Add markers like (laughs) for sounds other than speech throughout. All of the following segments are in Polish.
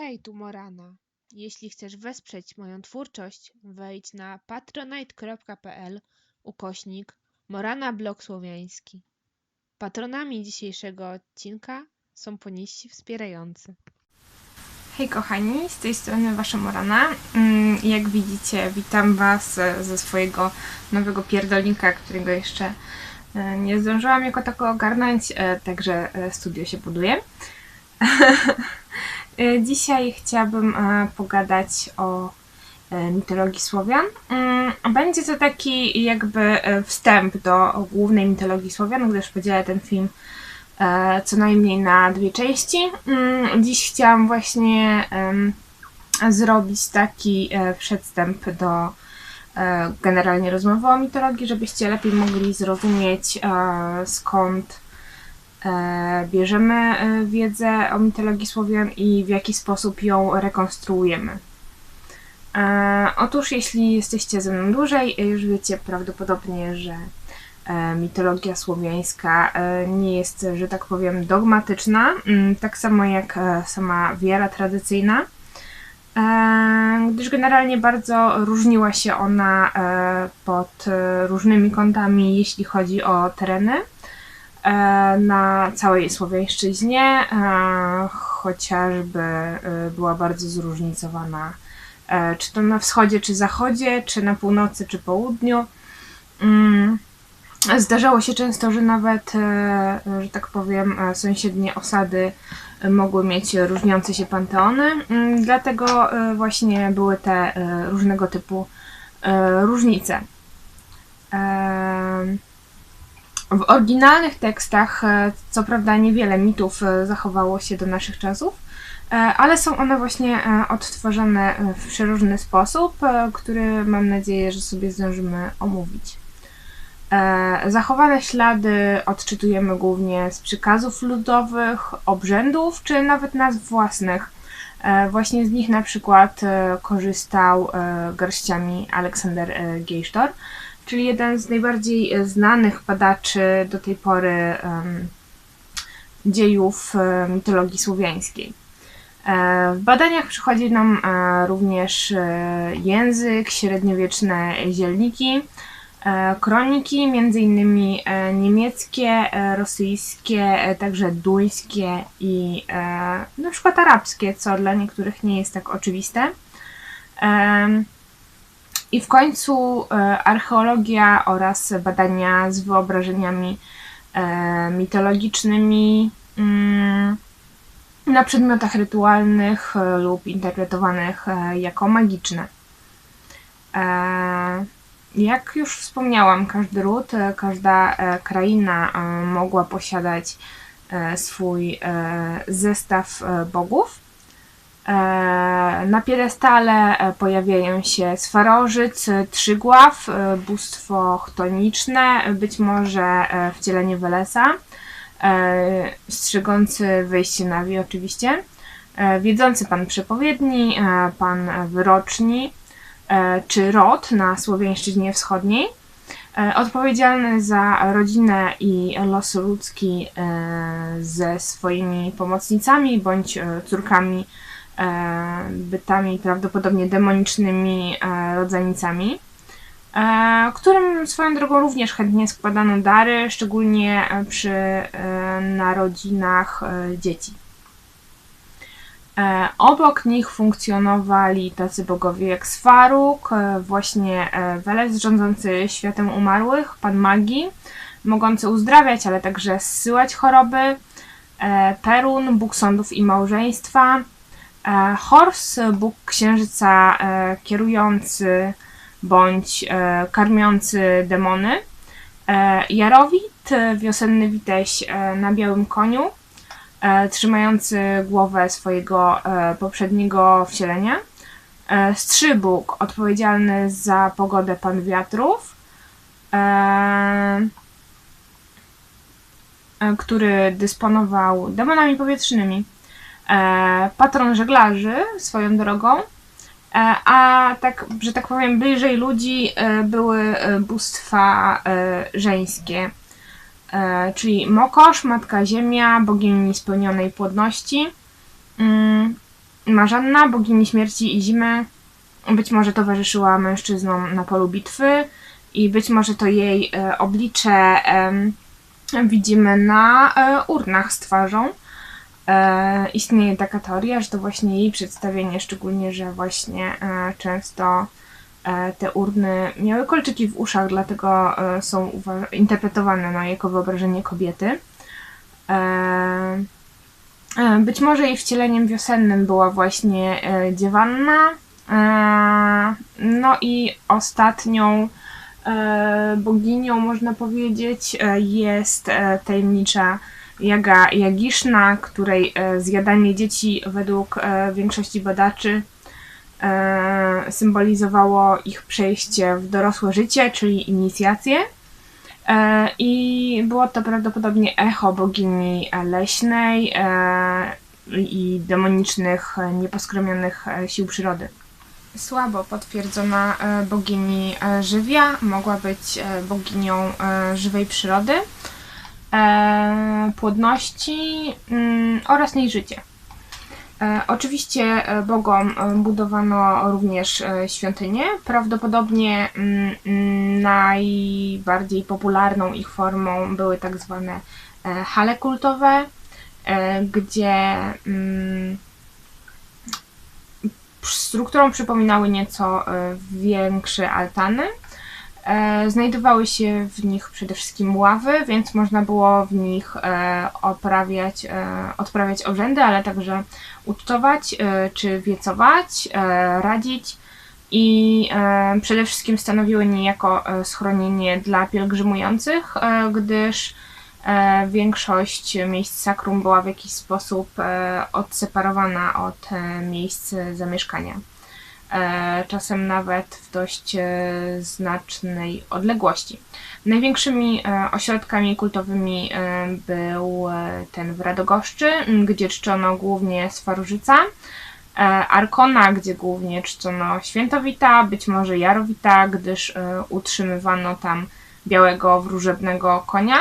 Hej, tu Morana. Jeśli chcesz wesprzeć moją twórczość, wejdź na patronite.pl ukośnik Morana Blog Słowiański. Patronami dzisiejszego odcinka są poniści wspierający. Hej kochani, z tej strony Wasza Morana. Mm, Jak widzicie, witam Was ze swojego nowego pierdolnika, którego jeszcze e, nie zdążyłam jako tako ogarnąć, e, także e, studio się buduje. (laughs) E, Dzisiaj chciałabym e, pogadać o e, mitologii Słowian. Mm, Będzie to taki jakby wstęp do głównej mitologii Słowian, gdyż podzielę ten film co najmniej na dwie części. Mm, Dziś chciałam właśnie zrobić taki przedstęp do generalnie rozmowy o mitologii, żebyście lepiej mogli zrozumieć skąd bierzemy e, wiedzę o mitologii Słowian i w jaki sposób ją rekonstruujemy. E, Otóż, jeśli jesteście ze mną dłużej, e, już wiecie prawdopodobnie, że e, mitologia słowiańska e, nie jest, że tak powiem, dogmatyczna, mm, tak samo jak e, sama wiara tradycyjna, e, gdyż generalnie bardzo różniła się ona e, pod e, różnymi kątami, jeśli chodzi o tereny e, na całej Słowiańszczyźnie, e, chociażby e, była bardzo zróżnicowana, e, czy to na wschodzie, czy zachodzie, czy na północy, czy południu. Mm. Zdarzało się często, że nawet, e, że tak powiem, e, sąsiednie osady e, mogły mieć różniące się panteony, mm, dlatego e, właśnie były te e, różnego typu e, różnice. Em, W oryginalnych tekstach, e, co prawda, niewiele mitów e, zachowało się do naszych czasów, e, ale są one właśnie odtworzone w przeróżny sposób, który mam nadzieję, że sobie zdążymy omówić. Zachowane ślady odczytujemy głównie z przykazów ludowych, obrzędów czy nawet nazw własnych. Właśnie z nich na przykład korzystał garściami Aleksander Geisztor, czyli jeden z najbardziej e, znanych badaczy do tej pory dziejów e, mitologii słowiańskiej. E, W badaniach przychodzi nam również język, średniowieczne zielniki, kroniki, e, niemieckie, rosyjskie, także duńskie i na przykład arabskie, co dla niektórych nie jest tak oczywiste. I w końcu e, archeologia oraz badania z wyobrażeniami e, mitologicznymi mm, na przedmiotach rytualnych e, lub interpretowanych jako magiczne. Jak już wspomniałam, każdy ród, każda kraina mogła posiadać swój zestaw bogów. E, Na piedestale e, pojawiają się Swarożyc, e, Trzygław, e, bóstwo chtoniczne, być może wcielenie Welesa, strzegący wyjście na wie oczywiście, wiedzący pan przepowiedni, pan wyroczni, czy rod na Słowiańszczyźnie Wschodniej, odpowiedzialny za rodzinę i los ludzki ze swoimi pomocnicami bądź córkami, bytami prawdopodobnie demonicznymi e, rodzanicami, e, którym swoją drogą również chętnie składano dary, szczególnie e, przy e, narodzinach e, dzieci. E, Obok nich funkcjonowali tacy bogowie jak Swaruk, e, właśnie e, Weles rządzący światem umarłych, pan magii, mogący uzdrawiać, ale także zsyłać choroby, e, Perun, bóg sądów i małżeństwa, e, Hors, bóg księżyca e, kierujący bądź e, karmiący demony, Jarowit, wiosenny witeś na białym koniu, trzymający głowę swojego poprzedniego wcielenia. Strzybóg, odpowiedzialny za pogodę pan wiatrów, który dysponował demonami powietrznymi. E, patron żeglarzy swoją drogą, e, a tak, że tak powiem, bliżej ludzi e, były bóstwa żeńskie czyli Mokosz, Matka Ziemia, bogini niespełnionej płodności. Mm, Marzanna, bogini śmierci i zimy, być może towarzyszyła mężczyznom na polu bitwy i być może to jej oblicze widzimy na urnach z twarzą. E, istnieje taka teoria, że to właśnie jej przedstawienie, szczególnie, że właśnie e, często e, te urny miały kolczyki w uszach, dlatego e, są interpretowane no, jako wyobrażenie kobiety. E, e, być może jej wcieleniem wiosennym była właśnie dziewanna. No i ostatnią boginią, można powiedzieć, jest tajemnicza Jaga Jagiszna, której e, zjadanie dzieci według e, większości badaczy e, symbolizowało ich przejście w dorosłe życie, czyli inicjację. I było to prawdopodobnie echo bogini leśnej i demonicznych, nieposkromionych sił przyrody. Słabo potwierdzona bogini żywia mogła być boginią żywej przyrody, płodności mm, oraz nieżycie. E, Oczywiście e, bogom e, budowano również e, świątynie. Prawdopodobnie mm, mm, najbardziej popularną ich formą były tak zwane e, hale kultowe, e, gdzie mm, strukturą przypominały nieco e, większe altany. E, Znajdowały się w nich przede wszystkim ławy, więc można było w nich e, oprawiać, e, odprawiać obrzędy, ale także ucztować czy wiecować, radzić i przede wszystkim stanowiły niejako schronienie dla pielgrzymujących, gdyż większość miejsc sakrum była w jakiś sposób odseparowana od miejsc zamieszkania. E, czasem nawet w dość e, znacznej odległości. Największymi e, ośrodkami kultowymi był ten w Radogoszczy, gdzie czczono głównie Swarużyca, e, Arkona, gdzie głównie czczono Świętowita, być może Jarowita, gdyż utrzymywano tam białego wróżebnego konia.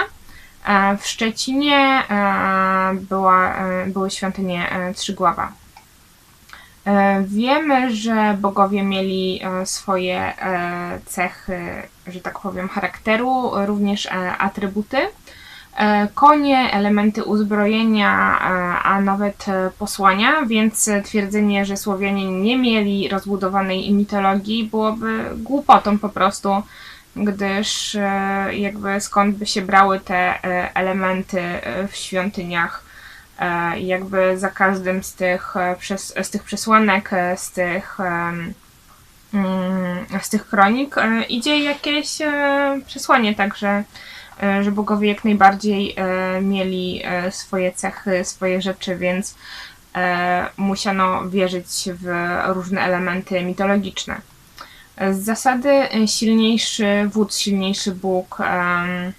W Szczecinie była, były świątynie Trzygława. E, Wiemy, że bogowie mieli e, swoje e, cechy, że tak powiem, charakteru, również atrybuty. Konie, elementy uzbrojenia, a nawet posłania, więc twierdzenie, że Słowianie nie mieli rozbudowanej mitologii byłoby głupotą po prostu, gdyż jakby skąd by się brały te elementy w świątyniach i jakby za każdym z tych, e, z tych przesłanek, e, z tych, mm, z tych kronik e, idzie jakieś e, przesłanie, także e, że bogowie jak najbardziej e, mieli e, swoje cechy, swoje rzeczy, więc e, musiano wierzyć w różne elementy mitologiczne. Z zasady e, silniejszy wódz, silniejszy Bóg e,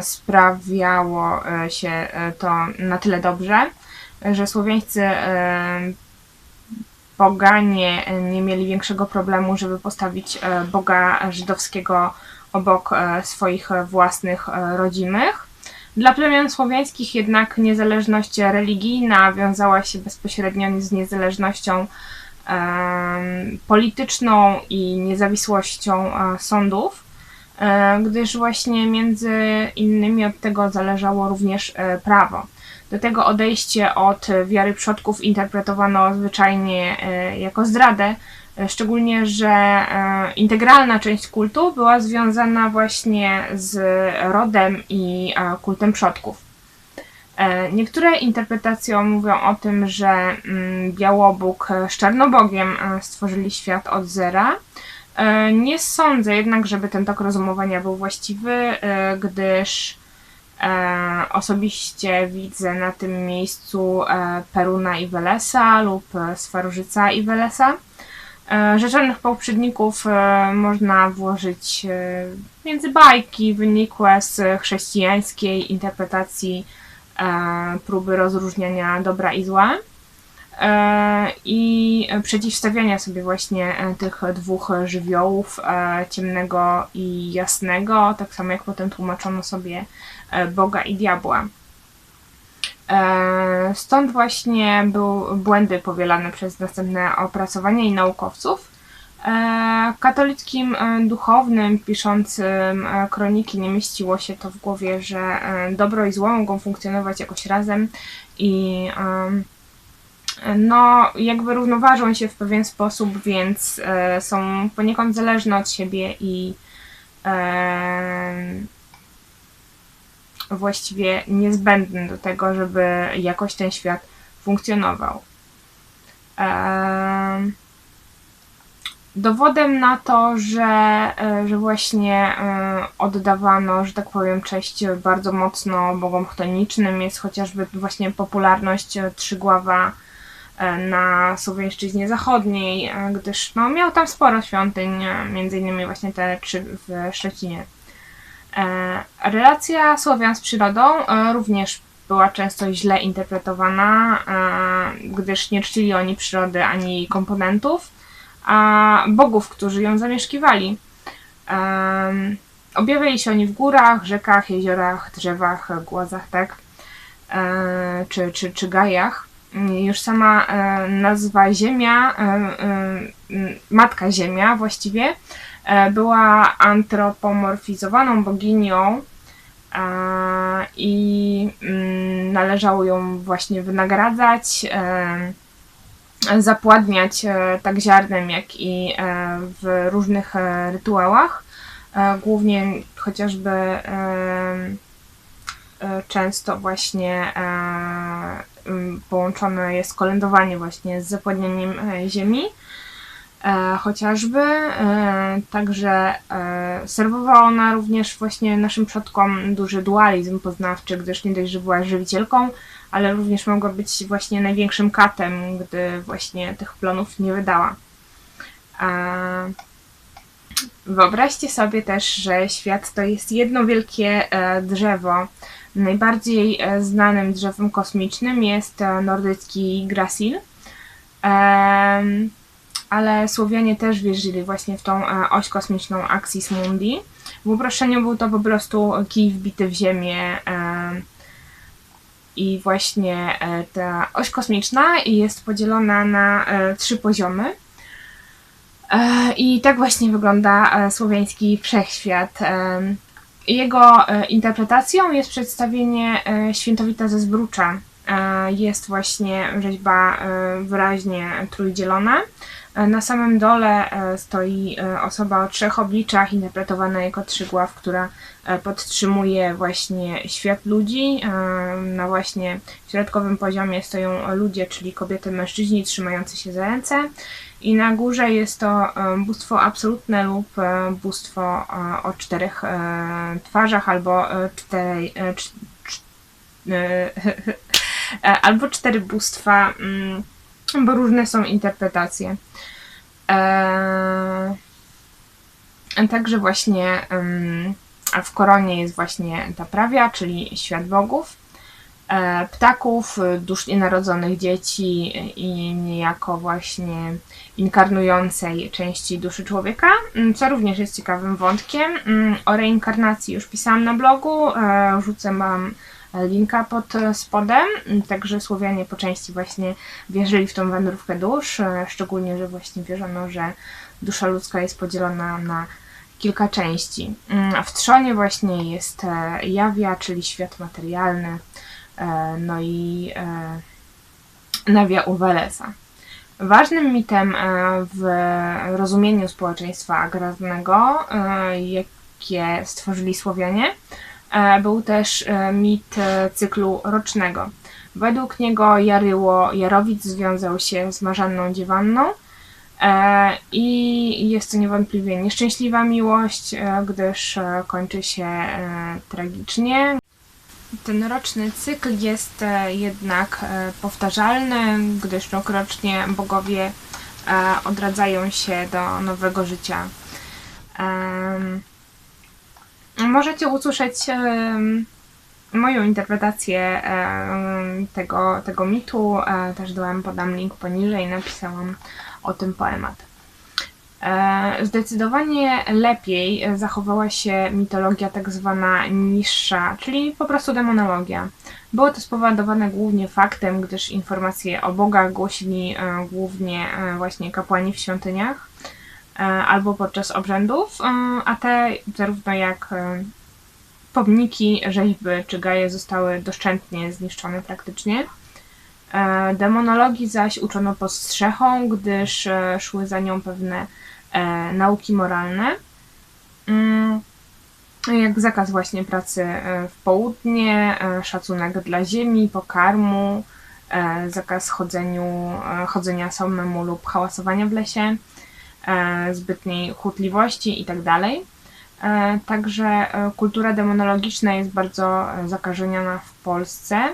sprawiało e, się e, to na tyle dobrze, że słowiańscy e, poganie e, nie mieli większego problemu, żeby postawić e, Boga żydowskiego obok e, swoich e, własnych e, rodzimych. Dla plemion słowiańskich jednak niezależność religijna wiązała się bezpośrednio z niezależnością polityczną i niezawisłością e, sądów, e, gdyż właśnie między innymi od tego zależało również e, prawo. Do tego odejście od wiary przodków interpretowano zwyczajnie e, jako zdradę, e, szczególnie, że e, integralna część kultu była związana właśnie z rodem i e, kultem przodków. E, Niektóre interpretacje mówią o tym, że mm, Białobóg e, z Czarnobogiem e, stworzyli świat od zera. E, Nie sądzę jednak, żeby ten tok rozumowania był właściwy, e, gdyż e, osobiście widzę na tym miejscu Peruna i Welesa lub Swarużyca i Welesa. Rzeczonych poprzedników można włożyć między bajki wynikłe z chrześcijańskiej interpretacji próby rozróżniania dobra i zła i przeciwstawiania sobie właśnie e, tych dwóch żywiołów, e, ciemnego i jasnego, tak samo jak potem tłumaczono sobie e, Boga i diabła. E, Stąd właśnie były błędy powielane przez następne opracowania i naukowców. E, Katolickim e, duchownym piszącym e, kroniki nie mieściło się to w głowie, że e, dobro i zło mogą funkcjonować jakoś razem i no, jakby równoważą się w pewien sposób, więc e, są poniekąd zależne od siebie i em, właściwie niezbędne do tego, żeby jakoś ten świat funkcjonował. Em, Dowodem na to, że, e, że właśnie e, oddawano, że tak powiem, cześć bardzo mocno bogom chtonicznym jest chociażby właśnie popularność e, Trzygława e, na Słowiańszczyźnie Zachodniej, e, gdyż no, miał tam sporo świątyń, e, między innymi właśnie te trzy w Szczecinie. E, Relacja Słowian z przyrodą e, również była często źle interpretowana, e, gdyż nie czcili oni przyrody ani jej komponentów, a bogów, którzy ją zamieszkiwali. Objawiali się oni w górach, rzekach, jeziorach, drzewach, głazach, tak? E, czy, czy, czy gajach. Już sama e, nazwa Ziemia, e, e, Matka Ziemia właściwie, była antropomorfizowaną boginią i mm, należało ją właśnie wynagradzać, zapładniać tak ziarnem, jak i w różnych rytuałach. Głównie chociażby często właśnie połączone jest kolędowanie właśnie z zapładnianiem e, ziemi. E, chociażby. E, także serwowała ona również właśnie naszym przodkom duży dualizm poznawczy, gdyż nie dość, że była żywicielką, ale również mogła być właśnie największym katem, gdy właśnie tych plonów nie wydała. Wyobraźcie sobie też, że świat to jest jedno wielkie drzewo. Najbardziej e, znanym drzewem kosmicznym jest e, nordycki Grasil. Ale Słowianie też wierzyli właśnie w tą e, oś kosmiczną Axis Mundi. W uproszczeniu był to po prostu kij wbity w ziemię em, i właśnie ta oś kosmiczna jest podzielona na trzy poziomy. I tak właśnie wygląda słowiański wszechświat. Jego e, interpretacją jest przedstawienie e, świętowita ze Zbrucza. E, Jest właśnie rzeźba wyraźnie trójdzielona. Na samym dole stoi osoba o trzech obliczach, interpretowana jako trzygław, która podtrzymuje właśnie świat ludzi. Na właśnie środkowym poziomie stoją ludzie, czyli kobiety, mężczyźni trzymający się za ręce. I na górze jest to bóstwo absolutne lub e, bóstwo e, o czterech e, twarzach albo czterej, cz- cz- (laughs) albo cztery bóstwa, mm, bo różne są interpretacje. Także właśnie w koronie jest właśnie ta prawia, czyli świat bogów, ptaków, dusz nienarodzonych dzieci i niejako właśnie inkarnującej części duszy człowieka, mm, co również jest ciekawym wątkiem. Mm, O reinkarnacji już pisałam na blogu, e, rzucę Wam linka pod e, spodem, także Słowianie po części właśnie wierzyli w tą wędrówkę dusz, e, szczególnie, że właśnie wierzono, że dusza ludzka jest podzielona na kilka części. Mm, W trzonie właśnie jest e, Jawia, czyli świat materialny, e, no i e, Nawia Uwelesa. Ważnym mitem e, w rozumieniu społeczeństwa agrarnego, e, jakie stworzyli Słowianie, e, był też e, mit e, cyklu rocznego. Według niego Jaryło Jarowic związał się z Marzanną Dziewanną e, i jest to niewątpliwie nieszczęśliwa miłość, e, gdyż e, kończy się e, tragicznie. Ten roczny cykl jest e, jednak e, powtarzalny, gdyż rokrocznie bogowie e, odradzają się do nowego życia. Możecie usłyszeć moją interpretację tego, tego mitu. Też dałam, podam link poniżej, napisałam o tym poemat. E, Zdecydowanie lepiej zachowała się mitologia tak zwana niższa, czyli po prostu demonologia. Było to spowodowane głównie faktem, gdyż informacje o bogach głosili e, głównie e, właśnie kapłani w świątyniach albo podczas obrzędów, a te zarówno jak pomniki, rzeźby czy gaje zostały doszczętnie zniszczone praktycznie. Demonologii zaś uczono pod strzechą, gdyż szły za nią pewne nauki moralne. Mm, jak zakaz właśnie pracy e, w południe, e, szacunek dla ziemi, pokarmu, e, zakaz chodzeniu, e, chodzenia samemu lub hałasowania w lesie, e, zbytniej chutliwości itd. E, Także e, kultura demonologiczna jest bardzo e, zakażeniona w Polsce.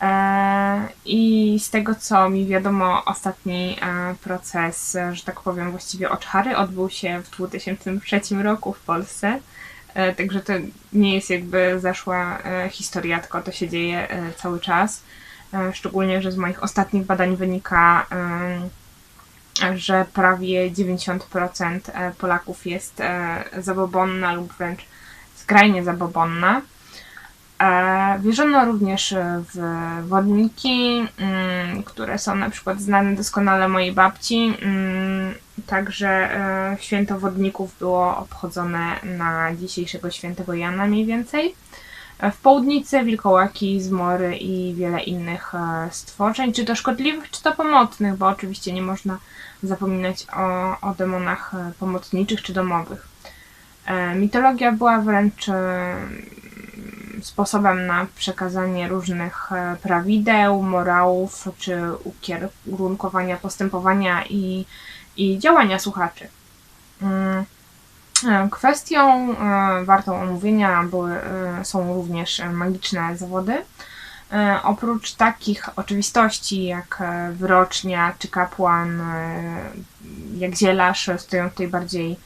E, I z tego co mi wiadomo, ostatni e, proces, e, że tak powiem, właściwie oczary odbył się w 2003 roku w Polsce. Także to nie jest jakby zaszła historia, tylko to się dzieje cały czas. Szczególnie, że z moich ostatnich badań wynika, że prawie 90% e, Polaków jest zabobonna lub wręcz skrajnie zabobonna. E, Wierzono również e, w wodniki, mm, które są na przykład znane doskonale mojej babci. mm, Także e, święto wodników było obchodzone na dzisiejszego świętego Jana mniej więcej. E, W południcy wilkołaki, zmory i wiele innych e, stworzeń, czy to szkodliwych, czy to pomocnych, bo oczywiście nie można zapominać o, o demonach e, pomocniczych czy domowych. E, Mitologia była wręcz e, sposobem na przekazanie różnych e, prawideł, morałów czy ukierunkowania postępowania i, i działania słuchaczy. Mm, e, Kwestią e, wartą omówienia były, są również magiczne zawody. Oprócz takich oczywistości jak wyrocznia czy kapłan, jak zielarz, stoją tutaj bardziej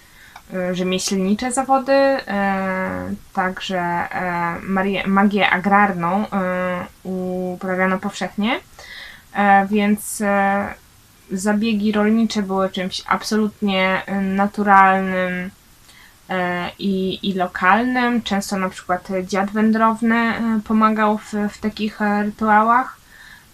rzemieślnicze zawody, e, także e, magię agrarną e, uprawiano powszechnie, e, więc e, zabiegi rolnicze były czymś absolutnie e, naturalnym e, i, i lokalnym. Często na przykład dziad wędrowny e, pomagał w, w takich e, rytuałach.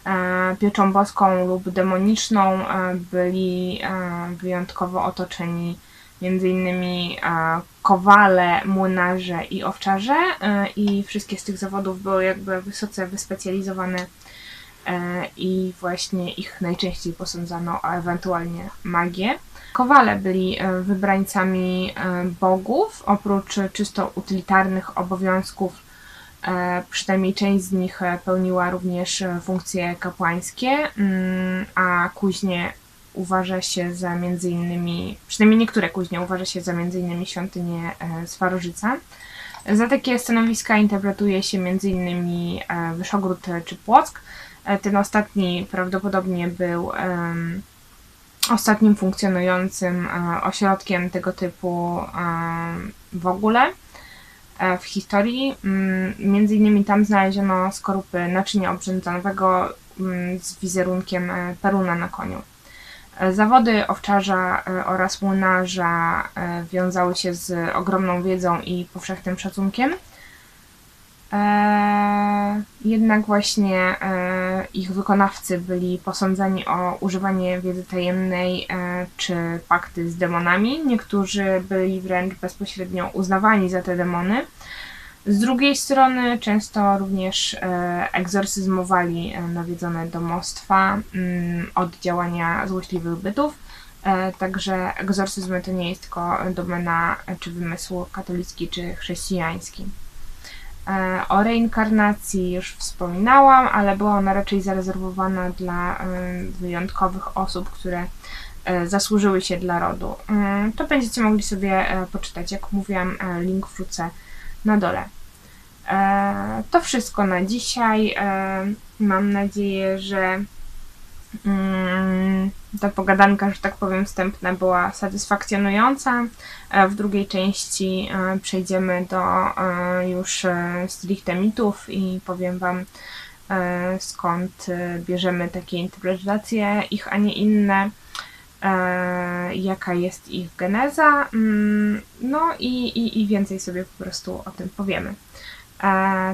E, Pieczą boską lub demoniczną e, byli e, wyjątkowo otoczeni między innymi e, kowale, młynarze i owczarze e, i wszystkie z tych zawodów były jakby wysoce wyspecjalizowane e, i właśnie ich najczęściej posądzano o ewentualnie magię. Kowale byli wybrańcami bogów, oprócz czysto utylitarnych obowiązków, przynajmniej część z nich pełniła również funkcje kapłańskie, mm, a kuźnie uważa się za między innymi, przynajmniej niektóre kuźnie uważa się za między innymi świątynię e, Swarożyca. Za takie stanowiska interpretuje się między innymi e, Wyszogród e, czy Płock. E, Ten ostatni prawdopodobnie był ostatnim funkcjonującym e, ośrodkiem tego typu w ogóle e, w historii. Mm, Między innymi tam znaleziono skorupy naczynia obrzędzonego mm, z wizerunkiem e, Peruna na koniu. Zawody owczarza e, oraz młynarza e, wiązały się z ogromną wiedzą i powszechnym szacunkiem. E, Jednak właśnie ich wykonawcy byli posądzani o używanie wiedzy tajemnej czy pakty z demonami. Niektórzy byli wręcz bezpośrednio uznawani za te demony. Z drugiej strony często również e, egzorcyzmowali e, nawiedzone domostwa mm, od działania złośliwych bytów. E, Także egzorcyzmy to nie jest tylko domena czy wymysł katolicki czy chrześcijański. O reinkarnacji już wspominałam, ale była ona raczej zarezerwowana dla wyjątkowych osób, które zasłużyły się dla rodu. To będziecie mogli sobie poczytać. Jak mówiłam, link wrzucę na dole. E, To wszystko na dzisiaj. E, Mam nadzieję, że mm, ta pogadanka, że tak powiem, wstępna była satysfakcjonująca. E, W drugiej części przejdziemy do już stricte mitów i powiem Wam, skąd bierzemy takie interpretacje, ich, a nie inne. jaka jest ich geneza, mm, no i, i, i więcej sobie po prostu o tym powiemy.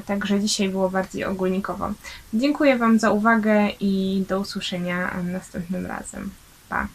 Także dzisiaj było bardziej ogólnikowo. Dziękuję Wam za uwagę i do usłyszenia następnym razem. Pa!